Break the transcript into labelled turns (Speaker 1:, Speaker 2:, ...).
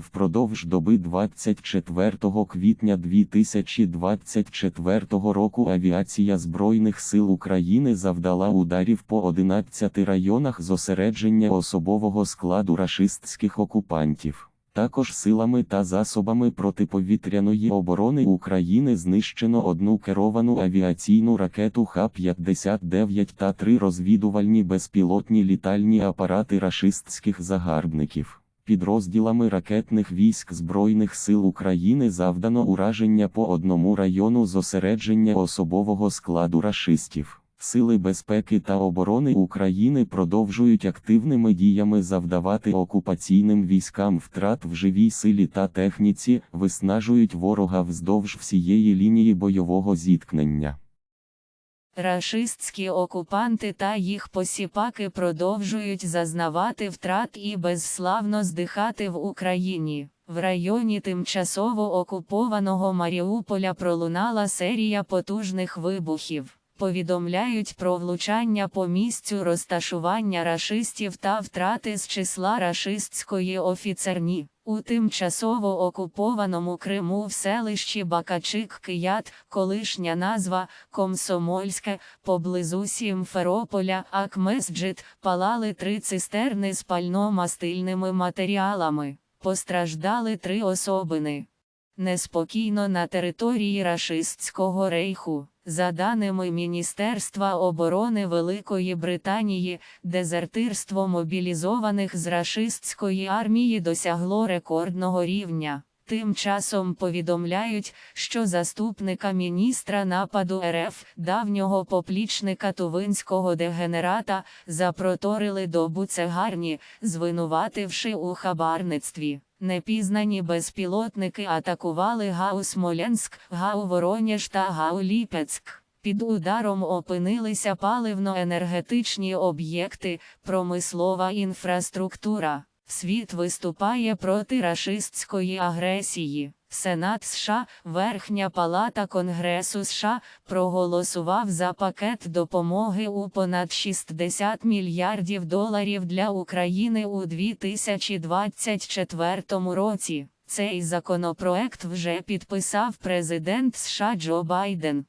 Speaker 1: Впродовж доби 24 квітня 2024 року авіація Збройних сил України завдала ударів по 11 районах зосередження особового складу рашистських окупантів. Також силами та засобами протиповітряної оборони України знищено одну керовану авіаційну ракету Х-59 та три розвідувальні безпілотні літальні апарати рашистських загарбників. Підрозділами ракетних військ Збройних сил України завдано ураження по одному району зосередження особового складу рашистів. Сили безпеки та оборони України продовжують активними діями завдавати окупаційним військам втрат в живій силі та техніці, виснажують ворога вздовж всієї лінії бойового зіткнення.
Speaker 2: Рашистські окупанти та їх посіпаки продовжують зазнавати втрат і безславно здихати в Україні. В районі тимчасово окупованого Маріуполя пролунала серія потужних вибухів. Повідомляють про влучання по місцю розташування рашистів та втрати з числа рашистської офіцерні. У тимчасово окупованому Криму в селищі Бакачик Кият, колишня назва Комсомольське, поблизу Сімферополя, Акмесджит, палали три цистерни з пально-мастильними матеріалами. Постраждали три особини. Неспокійно на території рашистського рейху. За даними Міністерства оборони Великої Британії, дезертирство мобілізованих з рашистської армії досягло рекордного рівня. Тим часом повідомляють, що заступника міністра нападу РФ, давнього поплічника тувинського дегенерата, запроторили до буцегарні, звинувативши у хабарництві. Непізнані безпілотники атакували Гау Смоленськ, Гау Воронеж та Гау Ліпецьк. Під ударом опинилися паливно-енергетичні об'єкти, промислова інфраструктура. Світ виступає проти рашистської агресії. Сенат США, Верхня Палата Конгресу США, проголосував за пакет допомоги у понад 60 мільярдів доларів для України у 2024 році. Цей законопроект вже підписав президент США Джо Байден.